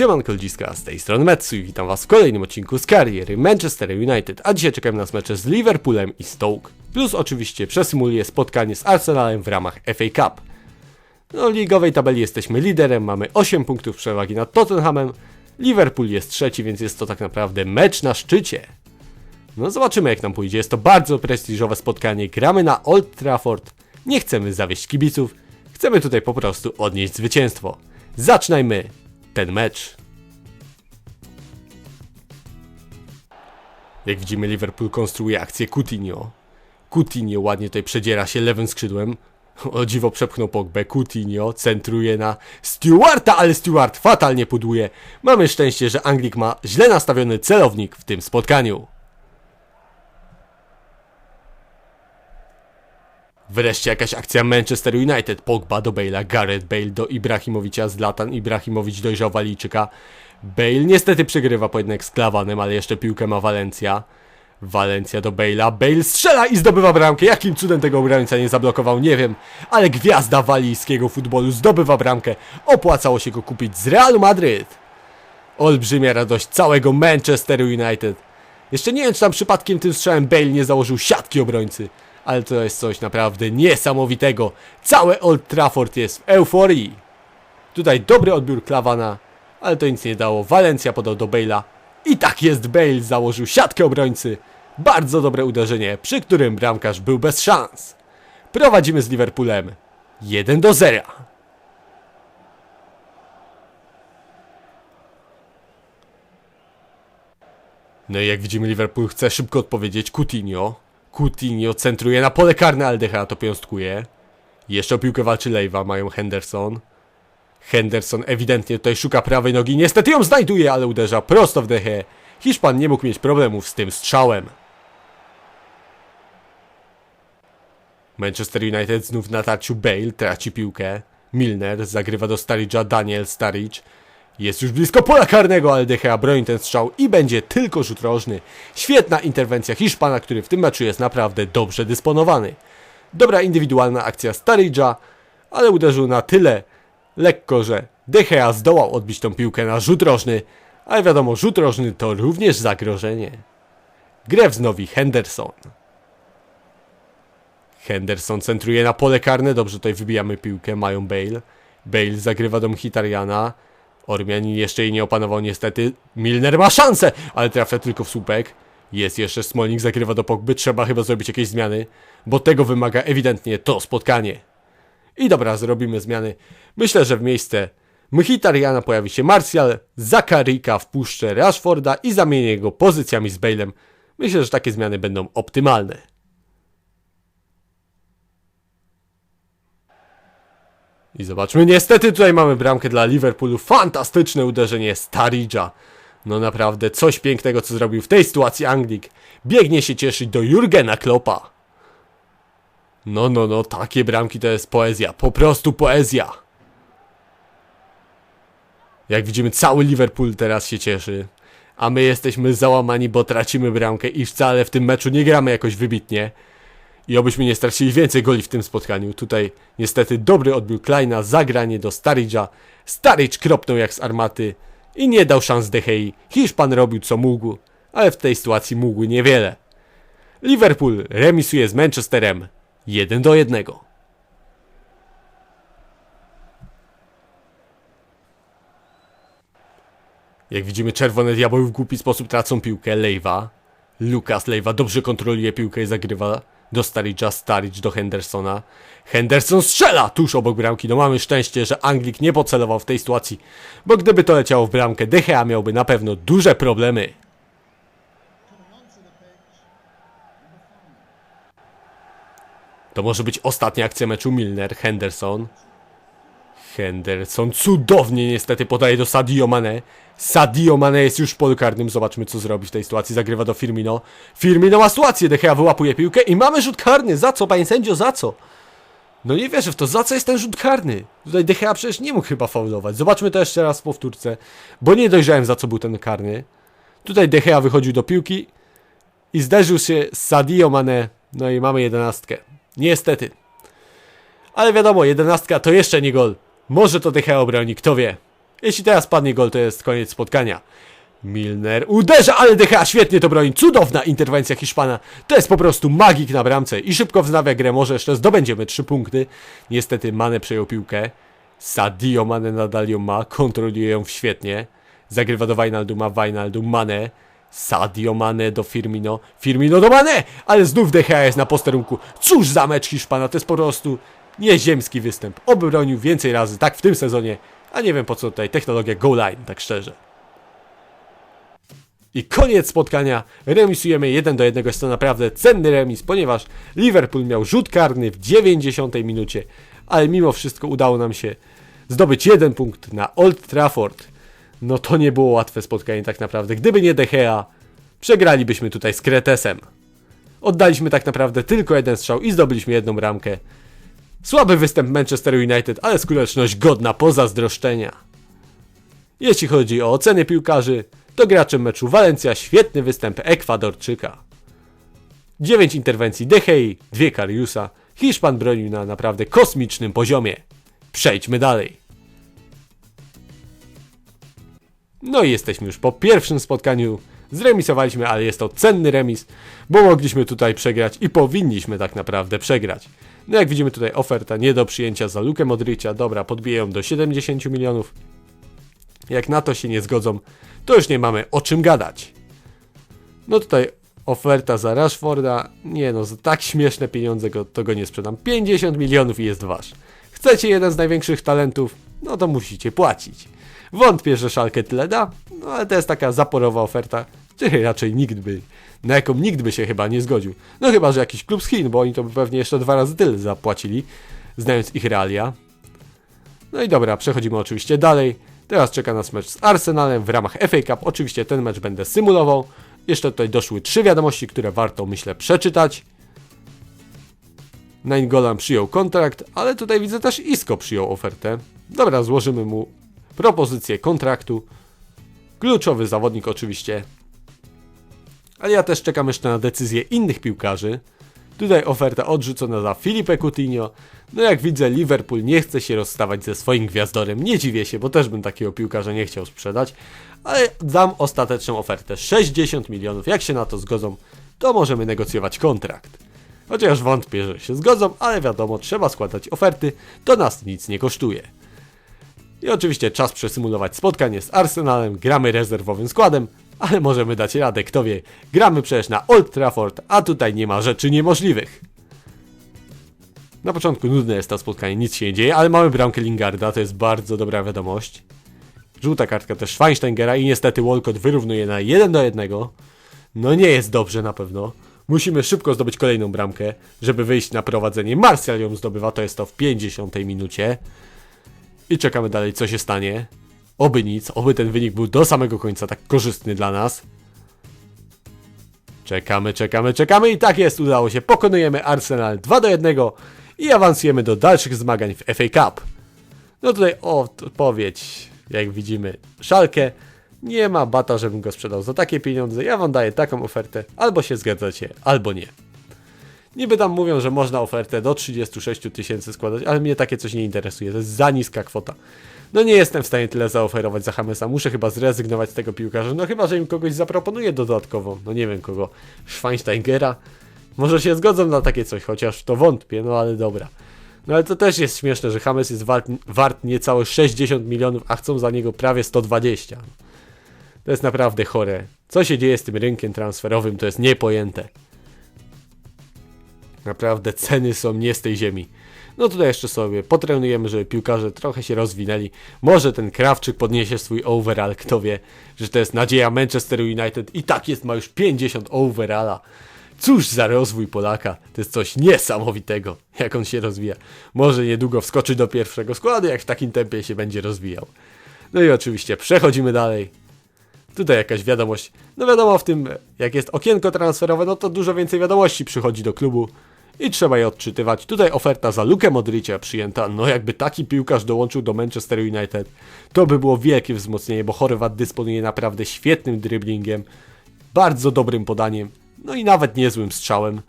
Siemanko ludziska, z tej strony Metsu i witam was w kolejnym odcinku z kariery Manchester United, a dzisiaj czekamy nas mecze z Liverpoolem i Stoke. Plus oczywiście przesymuluję spotkanie z Arsenalem w ramach FA Cup. No, ligowej tabeli jesteśmy liderem, mamy 8 punktów przewagi nad Tottenhamem. Liverpool jest trzeci, więc jest to tak naprawdę mecz na szczycie. No zobaczymy jak nam pójdzie, jest to bardzo prestiżowe spotkanie, gramy na Old Trafford, nie chcemy zawieść kibiców, chcemy tutaj po prostu odnieść zwycięstwo. Zaczynajmy ten mecz. Jak widzimy, Liverpool konstruuje akcję Coutinho. Coutinho ładnie tutaj przedziera się lewym skrzydłem. O dziwo przepchnął Pogbę. Coutinho centruje na Stewarta, ale Stewart fatalnie pudłuje. Mamy szczęście, że Anglik ma źle nastawiony celownik w tym spotkaniu. Wreszcie jakaś akcja Manchester United. Pogba do Bale'a, Gareth Bale do Ibrahimowicza, Zlatan Ibrahimowicz dojrzał Walijczyka. Bale niestety przegrywa pojedynek z Klawanem, ale jeszcze piłkę ma Walencja. Walencja do Bale'a, Bale strzela i zdobywa bramkę. Jakim cudem tego obrońca nie zablokował, nie wiem. Ale gwiazda walijskiego futbolu zdobywa bramkę. Opłacało się go kupić z Realu Madryt. Olbrzymia radość całego Manchester United. Jeszcze nie wiem, czy tam przypadkiem tym strzałem Bale nie założył siatki obrońcy. Ale to jest coś naprawdę niesamowitego. Całe Old Trafford jest w euforii. Tutaj dobry odbiór Klawana, ale to nic nie dało. Walencja podał do Bale'a. I tak jest Bale, założył siatkę obrońcy. Bardzo dobre uderzenie, przy którym bramkarz był bez szans. Prowadzimy z Liverpoolem 1 do 0. No i jak widzimy Liverpool chce szybko odpowiedzieć Coutinho. Coutinho centruje na pole karne, ale Decha to piąstkuje. Jeszcze o piłkę walczy Lejwa, mają Henderson. Henderson ewidentnie tutaj szuka prawej nogi, niestety ją znajduje, ale uderza prosto w Dechę. Hiszpan nie mógł mieć problemów z tym strzałem. Manchester United znów na tarciu Bale, traci piłkę. Milner zagrywa do Staricza, Daniel Staricz. Jest już blisko pola karnego, ale De Gea broni ten strzał i będzie tylko rzut rożny. Świetna interwencja Hiszpana, który w tym meczu jest naprawdę dobrze dysponowany. Dobra indywidualna akcja Staricza, ale uderzył na tyle lekko, że De Gea zdołał odbić tą piłkę na rzut rożny, ale wiadomo, rzut rożny to również zagrożenie. Grę wznowi Henderson. Henderson centruje na pole karne, dobrze tutaj wybijamy piłkę, mają Bale. Bale zagrywa do Mkhitarjana. Ormianin jeszcze jej nie opanował niestety. Milner ma szansę, ale trafia tylko w słupek. Jest jeszcze Smolnik, zagrywa do Pogby, trzeba chyba zrobić jakieś zmiany, bo tego wymaga ewidentnie to spotkanie. I dobra, zrobimy zmiany. Myślę, że w miejsce Mkhitarjana pojawi się Martial, Zakarika wpuszczę Rashforda i zamienię go pozycjami z Balem. Myślę, że takie zmiany będą optymalne. I zobaczmy, niestety tutaj mamy bramkę dla Liverpoolu. Fantastyczne uderzenie Starridge'a. No naprawdę, coś pięknego, co zrobił w tej sytuacji Anglik. Biegnie się cieszyć do Jurgena Kloppa. No, no, no, takie bramki to jest poezja. Po prostu poezja. Jak widzimy, cały Liverpool teraz się cieszy. A my jesteśmy załamani, bo tracimy bramkę i wcale w tym meczu nie gramy jakoś wybitnie. I obyśmy nie stracili więcej goli w tym spotkaniu. Tutaj niestety dobry odbiór Kleina, zagranie do Starridge'a. Starridge kropnął jak z armaty i nie dał szans Dehei. Hiszpan robił co mógł, ale w tej sytuacji mógł niewiele. Liverpool remisuje z Manchesterem 1 do 1. Jak widzimy, czerwone diabeły w głupi sposób tracą piłkę. Lejwa. Lucas Lejwa dobrze kontroluje piłkę i zagrywa do Staricza, Staricz do Hendersona. Henderson strzela tuż obok bramki. No mamy szczęście, że Anglik nie pocelował w tej sytuacji, bo gdyby to leciało w bramkę, De Gea miałby na pewno duże problemy. To może być ostatnia akcja meczu Milner, Henderson. Henderson cudownie niestety podaje do Sadio Mane. Sadio Mane jest już w karnym. Zobaczmy co zrobi w tej sytuacji. Zagrywa do Firmino. Firmino ma sytuację. De Gea wyłapuje piłkę i mamy rzut karny. Za co, panie sędzio? Za co? No nie wierzę w to. Za co jest ten rzut karny? Tutaj De Gea przecież nie mógł chyba faulować. Zobaczmy to jeszcze raz w powtórce. Bo nie dojrzałem za co był ten karny. Tutaj De Gea wychodził do piłki i zderzył się z Sadio Mane. No i mamy jedenastkę. Niestety. Ale wiadomo, jedenastka to jeszcze nie gol. Może to DH obroni, kto wie. Jeśli teraz padnie gol, to jest koniec spotkania. Milner uderza, ale DH świetnie to broni. Cudowna interwencja Hiszpana. To jest po prostu magik na bramce i szybko wznawia grę. Może jeszcze zdobędziemy 3 punkty. Niestety Mane przejął piłkę. Sadio Mane nadal ją ma, kontroluje ją świetnie. Zagrywa do Wijnalduma, Wijnaldum Mane. Sadio Mane do Firmino, Firmino do Mane! Ale znów DH jest na posterunku. Cóż za mecz Hiszpana, to jest po prostu nieziemski występ. Obronił więcej razy, tak w tym sezonie. A nie wiem po co tutaj technologia goal line, tak szczerze. I koniec spotkania. Remisujemy 1 do 1. Jest to naprawdę cenny remis, ponieważ Liverpool miał rzut karny w 90 minucie, ale mimo wszystko udało nam się zdobyć jeden punkt na Old Trafford. No to nie było łatwe spotkanie tak naprawdę. Gdyby nie De Gea, przegralibyśmy tutaj z Kretesem. Oddaliśmy tak naprawdę tylko jeden strzał i zdobyliśmy jedną ramkę. Słaby występ Manchester United, ale skuteczność godna pozazdroszczenia. Jeśli chodzi o oceny piłkarzy, to graczem meczu Walencja świetny występ Ekwadorczyka. 9 interwencji De Gea, 2 Kariusa. Hiszpan bronił na naprawdę kosmicznym poziomie. Przejdźmy dalej. No i jesteśmy już po pierwszym spotkaniu. Zremisowaliśmy, ale jest to cenny remis, bo mogliśmy tutaj przegrać i powinniśmy tak naprawdę przegrać. No jak widzimy tutaj oferta nie do przyjęcia za Lukę Modrycia. Dobra, podbiję do 70 milionów. Jak na to się nie zgodzą, to już nie mamy o czym gadać. No tutaj oferta za Rashforda. Nie no, za tak śmieszne pieniądze go, to go nie sprzedam. 50 milionów i jest wasz. Chcecie jeden z największych talentów? No to musicie płacić. Wątpię, że Szalkę tyle da, no ale to jest taka zaporowa oferta, której raczej nikt by, na jaką nikt by się chyba nie zgodził. No chyba, że jakiś klub z Chin, bo oni to by pewnie jeszcze dwa razy tyle zapłacili, znając ich realia. No i dobra, przechodzimy oczywiście dalej. Teraz czeka nas mecz z Arsenalem w ramach FA Cup. Oczywiście ten mecz będę symulował. Jeszcze tutaj doszły trzy wiadomości, które warto myślę przeczytać. Nainggolan przyjął kontrakt, ale tutaj widzę też Isco przyjął ofertę. Dobra, złożymy mu propozycję kontraktu. Kluczowy zawodnik oczywiście. Ale ja też czekam jeszcze na decyzję innych piłkarzy. Tutaj oferta odrzucona za Filipe Coutinho. No jak widzę, Liverpool nie chce się rozstawać ze swoim gwiazdorem. Nie dziwię się, bo też bym takiego piłkarza nie chciał sprzedać. Ale dam ostateczną ofertę. 60 milionów. Jak się na to zgodzą, to możemy negocjować kontrakt. Chociaż wątpię, że się zgodzą, ale wiadomo, trzeba składać oferty, to nas nic nie kosztuje. I oczywiście czas przesymulować spotkanie z Arsenalem, gramy rezerwowym składem, ale możemy dać radę, kto wie. Gramy przecież na Old Trafford, a tutaj nie ma rzeczy niemożliwych. Na początku nudne jest to spotkanie, nic się nie dzieje, ale mamy bramkę Lingarda, to jest bardzo dobra wiadomość. Żółta kartka też Schweinsteigera i niestety Walcott wyrównuje na 1 do 1. No nie jest dobrze na pewno. Musimy szybko zdobyć kolejną bramkę, żeby wyjść na prowadzenie. Martial ją zdobywa, to jest to w 50 minucie. I czekamy dalej, co się stanie. Oby nic, oby ten wynik był do samego końca tak korzystny dla nas. Czekamy, czekamy, czekamy i tak jest, udało się. Pokonujemy Arsenal 2 do 1 i awansujemy do dalszych zmagań w FA Cup. No tutaj odpowiedź, jak widzimy, Szalkę. Nie ma bata, żebym go sprzedał za takie pieniądze. Ja wam daję taką ofertę. Albo się zgadzacie, albo nie. Niby tam mówią, że można ofertę do 36 tysięcy składać, ale mnie takie coś nie interesuje. To jest za niska kwota. No nie jestem w stanie tyle zaoferować za Hamesa. Muszę chyba zrezygnować z tego piłkarza. No chyba, że im kogoś zaproponuję dodatkowo. No nie wiem kogo. Schweinsteigera. Może się zgodzą na takie coś, chociaż to wątpię, no ale dobra. No ale to też jest śmieszne, że Hames jest wart, wart niecałe 60 milionów, a chcą za niego prawie 120. To jest naprawdę chore. Co się dzieje z tym rynkiem transferowym, to jest niepojęte. Naprawdę ceny są nie z tej ziemi. No tutaj jeszcze sobie potrenujemy, żeby piłkarze trochę się rozwinęli. Może ten Krawczyk podniesie swój overall, kto wie, że to jest nadzieja Manchester United i tak jest, ma już 50 overalla. Cóż za rozwój Polaka, to jest coś niesamowitego, jak on się rozwija. Może niedługo wskoczy do pierwszego składu, jak w takim tempie się będzie rozwijał. No i oczywiście przechodzimy dalej. Tutaj jakaś wiadomość. No wiadomo, w tym jak jest okienko transferowe, no to dużo więcej wiadomości przychodzi do klubu i trzeba je odczytywać. Tutaj oferta za Lukę Modricia przyjęta. No jakby taki piłkarz dołączył do Manchester United, to by było wielkie wzmocnienie, bo Chorwat dysponuje naprawdę świetnym driblingiem, bardzo dobrym podaniem, no i nawet niezłym strzałem.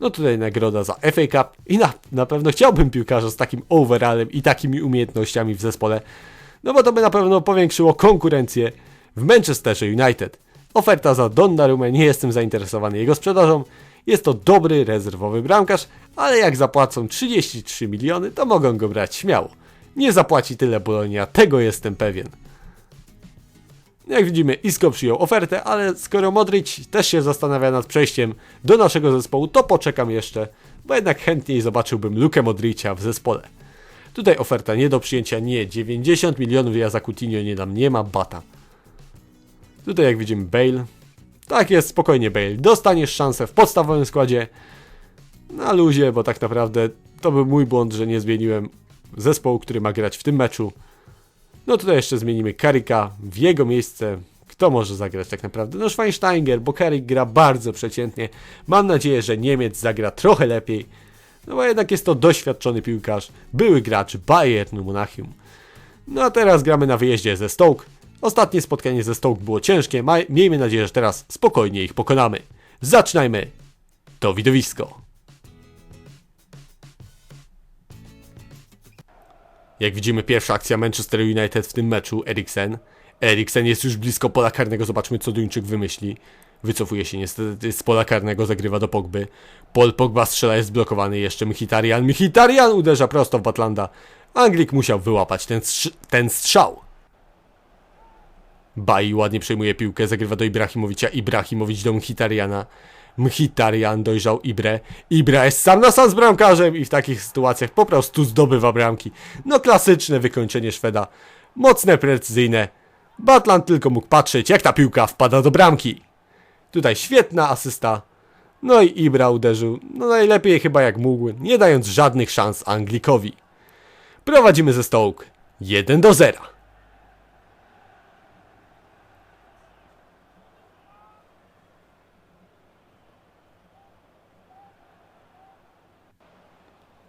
No tutaj nagroda za FA Cup i na, na pewno chciałbym piłkarza z takim overallem i takimi umiejętnościami w zespole. No bo to by na pewno powiększyło konkurencję w Manchesterze United. Oferta za Donnarumę nie jestem zainteresowany jego sprzedażą. Jest to dobry rezerwowy bramkarz, ale jak zapłacą 33 miliony, to mogą go brać śmiało. Nie zapłaci tyle Bologna, tego jestem pewien. Jak widzimy, Isco przyjął ofertę, ale skoro Modric też się zastanawia nad przejściem do naszego zespołu, to poczekam jeszcze, bo jednak chętniej zobaczyłbym Lukę Modricia w zespole. Tutaj oferta nie do przyjęcia, nie, 90 milionów ja za Coutinho nie dam, nie ma bata. Tutaj jak widzimy Bale, tak jest, spokojnie Bale, dostaniesz szansę w podstawowym składzie, na luzie, bo tak naprawdę to był mój błąd, że nie zmieniłem zespołu, który ma grać w tym meczu. No tutaj jeszcze zmienimy Karika w jego miejsce. Kto może zagrać tak naprawdę? No Schweinsteiger, bo Karik gra bardzo przeciętnie. Mam nadzieję, że Niemiec zagra trochę lepiej. No bo jednak jest to doświadczony piłkarz, były gracz Bayern Monachium. No a teraz gramy na wyjeździe ze Stoke. Ostatnie spotkanie ze Stoke było ciężkie, miejmy nadzieję, że teraz spokojnie ich pokonamy. Zaczynajmy to widowisko. Jak widzimy, pierwsza akcja Manchester United w tym meczu, Eriksen. Eriksen jest już blisko pola karnego, zobaczmy co Duńczyk wymyśli. Wycofuje się niestety z pola karnego, zagrywa do Pogby. Paul Pogba strzela, jest blokowany jeszcze Mkhitaryan. Mkhitaryan uderza prosto w Batlanda. Anglik musiał wyłapać ten, ten strzał. Bai ładnie przejmuje piłkę, zagrywa do Ibrahimowicza. Ibrahimowicz do Mkhitarjana. Mkhitaryan dojrzał Ibre. Ibra jest sam na sam z bramkarzem i w takich sytuacjach po prostu zdobywa bramki. No klasyczne wykończenie Szweda. Mocne, precyzyjne. Batland tylko mógł patrzeć, jak ta piłka wpada do bramki. Tutaj świetna asysta. No i Ibra uderzył, no najlepiej chyba jak mógł, nie dając żadnych szans Anglikowi. Prowadzimy ze Stoke. 1 do 0.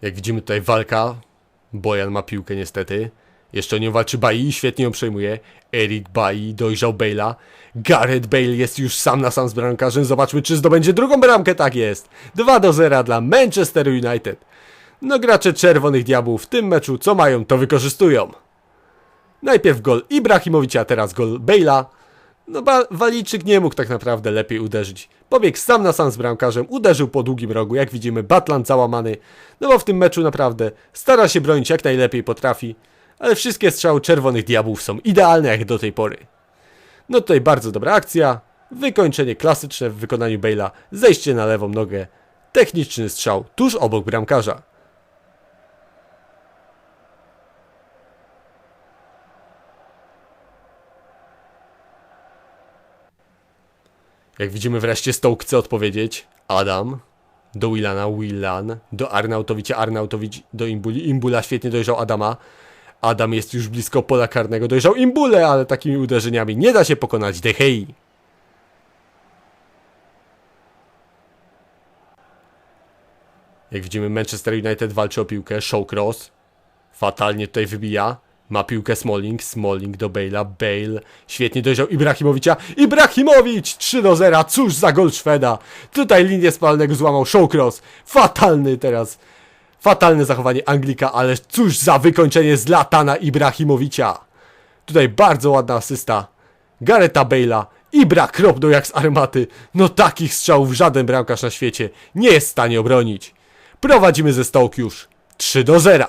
Jak widzimy tutaj walka. Bojan ma piłkę niestety. Jeszcze o nią walczy Bai świetnie ją przejmuje. Eric Bai dojrzał Bale'a. Gareth Bale jest już sam na sam z bramkarzem. Zobaczmy czy zdobędzie drugą bramkę. Tak jest. 2 do 0 dla Manchester United. No gracze Czerwonych Diabłów w tym meczu co mają to wykorzystują. Najpierw gol Ibrahimowicza, teraz gol Bale'a. No ba- Walijczyk nie mógł tak naprawdę lepiej uderzyć. Pobiegł sam na sam z bramkarzem, uderzył po długim rogu, jak widzimy Batland załamany. No bo w tym meczu naprawdę stara się bronić jak najlepiej potrafi. Ale wszystkie strzały Czerwonych Diabłów są idealne jak do tej pory. No tutaj bardzo dobra akcja. Wykończenie klasyczne w wykonaniu Bale'a. Zejście na lewą nogę. Techniczny strzał tuż obok bramkarza. Jak widzimy wreszcie Stoke chce odpowiedzieć. Adam do Willana, Willan do Arnautowicza, Arnautowicz do Imbuli. Imbula świetnie dojrzał Adama. Adam jest już blisko pola karnego, dojrzał Imbule, ale takimi uderzeniami nie da się pokonać De Gei. Jak widzimy Manchester United walczy o piłkę, Showcross fatalnie tutaj wybija. Ma piłkę Smalling, Smalling do Bale'a, Bale świetnie dojrzał Ibrahimowicza, Ibrahimowicz 3 do 0, cóż za gol Szweda. Tutaj linię spalnego złamał Showcross, fatalny teraz, fatalne zachowanie Anglika, ale cóż za wykończenie z Latana Ibrahimowicza. Tutaj bardzo ładna asysta Gareta Bale'a, Ibra kropnął jak z armaty, no takich strzałów żaden bramkarz na świecie nie jest w stanie obronić. Prowadzimy ze Stoke już 3 do 0.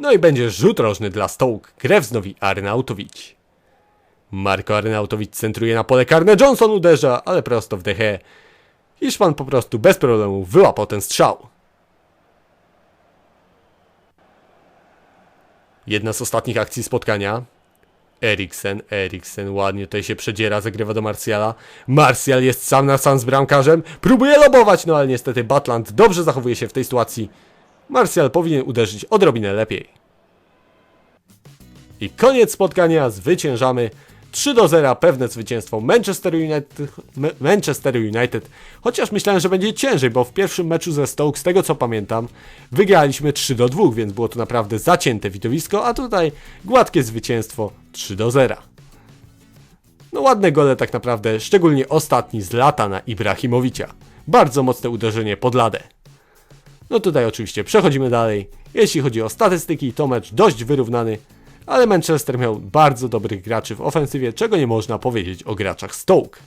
No i będzie rzut rożny dla Stoke. Grę wznowi Arnautowicz. Marko Arnautowicz centruje na pole karne. Johnson uderza, ale prosto w dechę. Hiszpan po prostu bez problemu wyłapał ten strzał. Jedna z ostatnich akcji spotkania. Eriksen, Eriksen ładnie tutaj się przedziera, zagrywa do Marsjala. Marsjal jest sam na sam z bramkarzem. Próbuje lobować, no ale niestety Batland dobrze zachowuje się w tej sytuacji. Marsjal powinien uderzyć odrobinę lepiej. I koniec spotkania, zwyciężamy 3 do 0, pewne zwycięstwo Manchester United, Ma- Manchester United. Chociaż myślałem, że będzie ciężej, bo w pierwszym meczu ze Stoke, z tego co pamiętam, wygraliśmy 3 do 2, więc było to naprawdę zacięte widowisko, a tutaj gładkie zwycięstwo 3 do 0. No ładne gole tak naprawdę, szczególnie ostatni z lata na Ibrahimowicza. bardzo mocne uderzenie pod ladę. No tutaj oczywiście przechodzimy dalej. Jeśli chodzi o statystyki, to mecz dość wyrównany, ale Manchester miał bardzo dobrych graczy w ofensywie, czego nie można powiedzieć o graczach Stoke,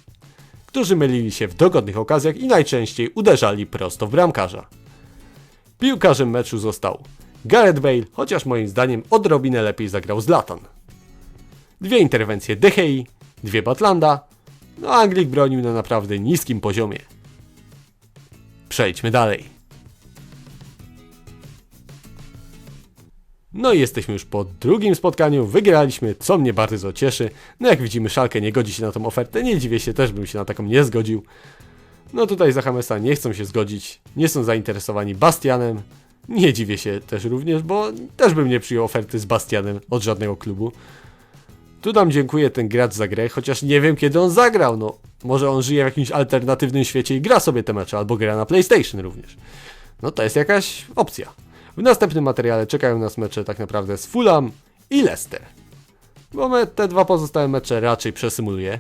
którzy mylili się w dogodnych okazjach i najczęściej uderzali prosto w bramkarza. Piłkarzem meczu został Gareth Bale, chociaż moim zdaniem odrobinę lepiej zagrał Zlatan. Dwie interwencje De Gea, dwie Batlanda, no Anglik bronił na naprawdę niskim poziomie. Przejdźmy dalej. No i jesteśmy już po drugim spotkaniu, wygraliśmy, co mnie bardzo cieszy. No jak widzimy, Szalkę nie godzi się na tą ofertę, nie dziwię się, też bym się na taką nie zgodził. No tutaj za Hamesa nie chcą się zgodzić, nie są zainteresowani Bastianem. Nie dziwię się też również, bo też bym nie przyjął oferty z Bastianem od żadnego klubu. Tu nam dziękuję ten gracz za grę, chociaż nie wiem kiedy on zagrał, no. Może on żyje w jakimś alternatywnym świecie i gra sobie te mecze, albo gra na PlayStation również. No to jest jakaś opcja. W następnym materiale czekają nas mecze tak naprawdę z Fulham i Leicester. Bo me, te dwa pozostałe mecze raczej przesymuluję.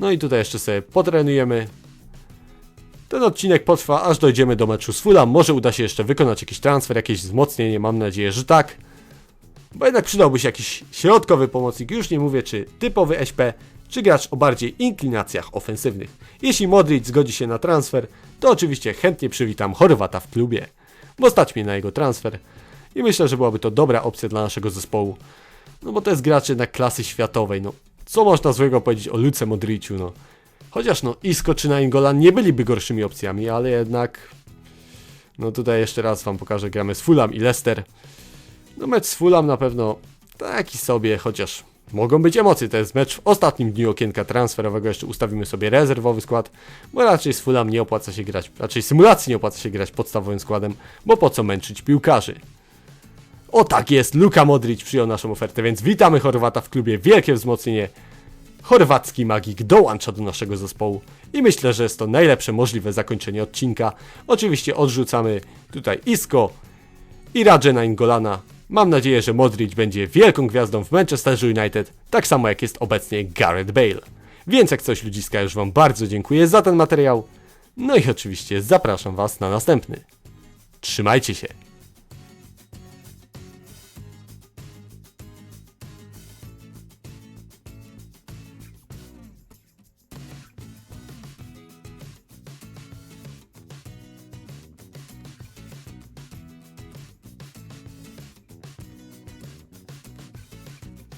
No i tutaj jeszcze sobie potrenujemy. Ten odcinek potrwa aż dojdziemy do meczu z Fulham. Może uda się jeszcze wykonać jakiś transfer, jakieś wzmocnienie, mam nadzieję, że tak. Bo jednak przydałby się jakiś środkowy pomocnik, już nie mówię czy typowy SP, czy gracz o bardziej inklinacjach ofensywnych. Jeśli Modric zgodzi się na transfer, to oczywiście chętnie przywitam Chorwata w klubie, bo stać mnie na jego transfer i myślę, że byłaby to dobra opcja dla naszego zespołu. No bo to jest gracz jednak klasy światowej, no co można złego powiedzieć o Luce Modriciu, no. Chociaż no Isco czy Nainggolan nie byliby gorszymi opcjami, ale jednak... No tutaj jeszcze raz wam pokażę, gramy z Fulham i Leicester. No mecz z Fulham na pewno taki sobie, chociaż mogą być emocje. To jest mecz w ostatnim dniu okienka transferowego. Jeszcze ustawimy sobie rezerwowy skład, bo raczej z Fulham nie opłaca się grać, raczej symulacji nie opłaca się grać podstawowym składem, bo po co męczyć piłkarzy. O tak jest, Luka Modric przyjął naszą ofertę, więc witamy Chorwata w klubie. Wielkie wzmocnienie. Chorwacki magik dołącza do naszego zespołu i myślę, że jest to najlepsze możliwe zakończenie odcinka. Oczywiście odrzucamy tutaj Isco i Radżena Ingolana. Mam nadzieję, że Modric będzie wielką gwiazdą w Manchester United, tak samo jak jest obecnie Gareth Bale. Więc jak coś ludziska, już Wam bardzo dziękuję za ten materiał. No i oczywiście zapraszam Was na następny. Trzymajcie się!